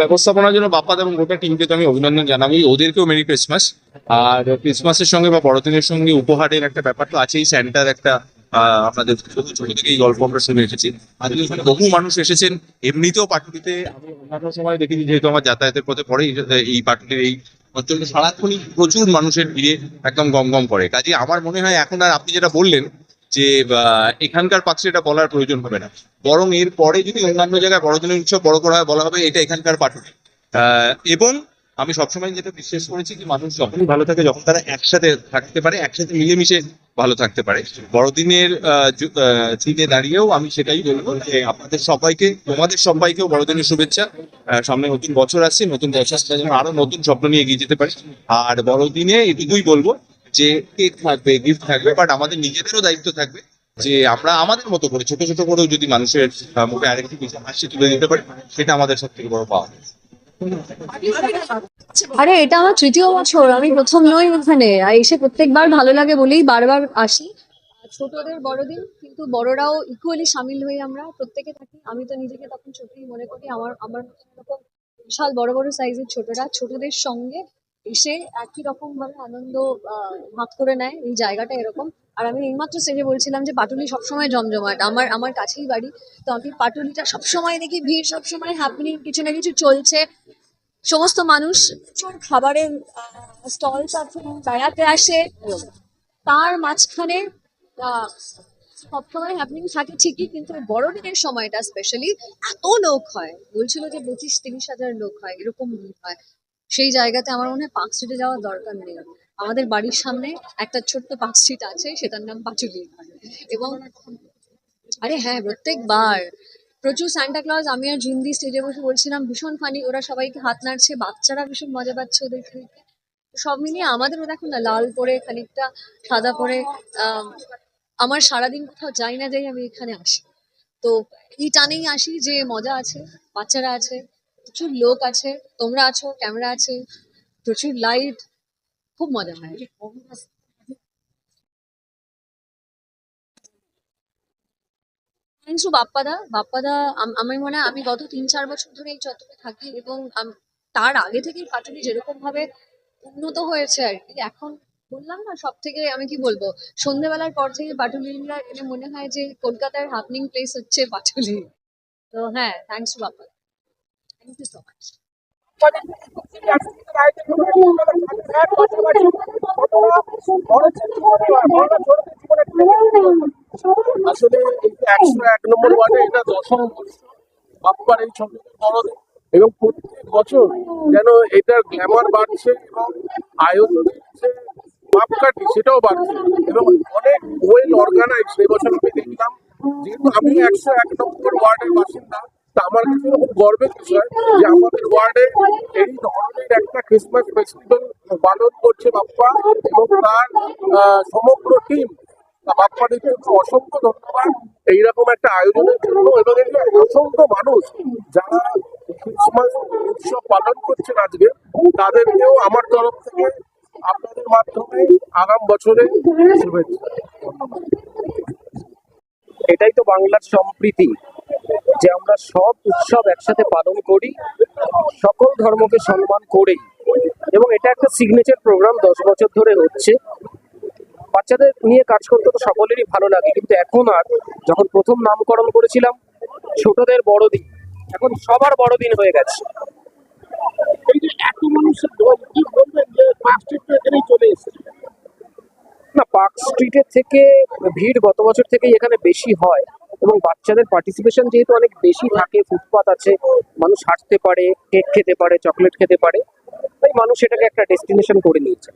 ব্যবস্থাপনার জন্য বাপ্পাদ এবং গোটা টিমকে তো আমি অভিনন্দন জানাবি। ওদেরকেও মেরি ক্রিসমাস আর ক্রিসমাসের সঙ্গে বা বড়দিনের সঙ্গে উপহারের একটা ব্যাপার তো আছেই স্যান্টার একটা আপনাদের ছোট থেকে এই গল্প আমরা শুনে এসেছি। আজকে বহু মানুষ এসেছেন, এমনিতেও পাটুলিতে আমি অন্যান্য সময় দেখেছি যেহেতু আমার যাতায়াতের পথে পরে এই পাটুলির এই অঞ্চলে সারাক্ষণই প্রচুর মানুষের ভিড়ে একদম গম গম করে। কাজে আমার মনে হয় এখন আর আপনি যেটা বললেন যে এখানকার পাত্রে এটা বলার প্রয়োজন হবে না। বরং এর পরে যদি অন্যান্য জায়গায় বড়দিনের উৎসব বড় করা হয়, বলা হবে এটা এখানকার পাঠক। এবং আমি সবসময় যেটা বিশ্বাস করেছি যে, মানুষ যখনই ভালো থাকে, যখন তারা একসাথে থাকতে পারে, একসাথে মিলেমিশে ভালো থাকতে পারে। বড়দিনের দিনে দাঁড়িয়েও আমি সেটাই বলব যে, আপনাদের সবাইকে, তোমাদের সবাইকেও বড়দিনের শুভেচ্ছা। সামনে নতুন বছর আসছে, নতুন বছর যেন আরও নতুন স্বপ্ন নিয়ে এগিয়ে যেতে পারি। আর বড়দিনে এটুকুই বলব যে কেক থাকবে গিফট থাকবে বাট আমাদের নিজেদেরও দায়িত্ব থাকবে যে আমরা আমাদের মতো করে, ছোট ছোট করেও যদি মানুষের মুখে আরেকটি কিছু হাসি তুলে দিতে পারি, সেটা আমাদের সব থেকে বড় পাওয়া আরে, এটা আমার তৃতীয় বছর, আমি প্রথম নই ওখানে। এসে প্রত্যেকবার ভালো লাগে বলেই বারবার আসি। ছোটদের বড়দিন, কিন্তু বড়রাও ইকুয়ালি সামিল হয়ে আমরা, প্রত্যেকে থাকি। আমি তো নিজেকে তখন ছোটই মনে করি, আমার আমার বিশাল বড় বড় সাইজের ছোটরা, ছোটদের সঙ্গে এসে একই রকম ভাবে আনন্দ ভাগ করে নেয়। এই জায়গাটা এরকম। আর আমি এইমাত্র স্টেজে বলছিলাম যে পাটুলি সবসময় জমজমাট। আমার আমার কাছেই বাড়ি। তো আমি পাটুলিটা সবসময় দেখি, ভিড় সবসময় হ্যাপেনিং কিছু না কিছু চলছে। সমস্ত মানুষ প্রচুর খাবারের স্টলস আছে বেড়াতে আসে। তার মাঝখানে সবসময় হ্যাপনিং থাকে ঠিকই, কিন্তু বড়দিনের সময়টা স্পেশালি এত লোক হয়। বলছিল যে পঁচিশ তিরিশ হাজার লোক হয়, এরকম হয়। সেই জায়গাতে আমার মনে হয় পার্ক স্ট্রিটে যাওয়ার দরকার নেই। আমাদের বাড়ির সামনে একটা ছোট্ট পার্ক স্ট্রিট আছে সেটার নাম পাচুলি এবং আরে হ্যাঁ প্রত্যেকবার। প্রচুর সান্টা ক্লজ আমি আর জুন্দি স্টেজে বসে বলছিলাম ভীষণ ফানি ওরা সবাইকে হাত নাড়ছে বাচ্চারা ভীষণ মজা পাচ্ছে ওদেরকে দেখে সব মিলিয়ে আমাদেরও দেখো না লাল পরে খানিকটা সাদা পরে আম, আমার সারাদিন কোথাও যাই না যাই আমি এখানে আসি। তো এই টানেই আসি যে মজা আছে বাচ্চারা আছে প্রচুর লোক আছে, তোমরা আছো, ক্যামেরা আছে, প্রচুর লাইট খুব মজা হয়। থ্যাংকস বাপ্পাদা বাপ্পাদা, আম- আমার মনে হয় আমি গত তিন চার বছর ধরে এই চত্বরে থাকি এবং তার আগে থেকেই পাটুলি যেরকম ভাবে উন্নত হয়েছে আর কি। এখন বললাম না সব থেকে আমি কি বলব, সন্ধেবেলার পর থেকে পাটুলিরা এলে মনে হয় যে কলকাতার হাপনিং প্লেস হচ্ছে পাটুলি তো হ্যাঁ thanks to Bappa so much আসলে এই একশো এক নম্বর ওয়ার্ডে এটা দশম এই ছবি বড়দিন এবং প্রত্যেক বছর যেন এটার গ্ল্যামার বাড়ছে এবং আয়োজনের যে মাপকাঠি সেটাও বাড়ছে। এবং অনেক ওয়েল অর্গানাইজ এবছর আমি দেখলাম, যেহেতু আমি একশো এক নম্বর ওয়ার্ডের বাসিন্দা তা আমার কাছে খুব গর্বের বিষয় যে আমাদের ওয়ার্ডে এই ধরনের একটা ক্রিসমাস ফেস্টিভ্যাল পালন করছে বাপ্পা এবং তার সমগ্র টিম বাপ্পাদের জন্য অসংখ্য ধন্যবাদ। এইরকম একটা আয়োজনের জন্য এবং এই অসংখ্য মানুষ যারা ক্রিসমাস উৎসব পালন করছেন আজকে, তাদেরকেও আমার তরফ থেকে আপনাদের মাধ্যমে আগাম বছরে শুভেচ্ছা। এটাই তো বাংলার সম্প্রীতি। যে আমরা সব উৎসব একসাথে পালন করি সকল ধর্মকে সম্মান করেই এবং এটা একটা সিগনেচার প্রোগ্রাম দশ বছর ধরে হচ্ছে। বাচ্চাদের নিয়ে কাজ করতে তো সকলেরই ভালো লাগে কিন্তু এখন আর যখন প্রথম নামকরণ করেছিলাম ছোটদের বড়দিন এখন সবার বড়দিন হয়ে গেছে। না পার্ক স্ট্রিটের থেকে ভিড় গত বছর থেকেই এখানে বেশি হয়। এবং বাচ্চাদের পার্টিসিপেশন যেহেতু অনেক বেশি থাকে ফুটপাত আছে মানুষ হাঁটতে পারে কেক খেতে পারে চকলেট খেতে পারে তাই মানুষ এটাকে একটা ডেস্টিনেশন করে নিয়েছে।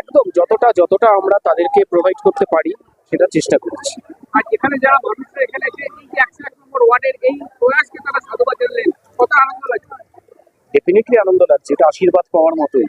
একদম যতটা যতটা আমরা তাদেরকে প্রোভাইড করতে পারি সেটা চেষ্টা করছি। আর এখানে যারা মানুষরা এখানে এসে এই একশো এক নম্বর ওয়ার্ডের এই প্রয়াসকে তারা সাধুবাদ জানলেন। কত আনন্দ লাগছে। ডেফিনেটলি আনন্দ লাগছে এটা আশীর্বাদ পাওয়ার মতোই।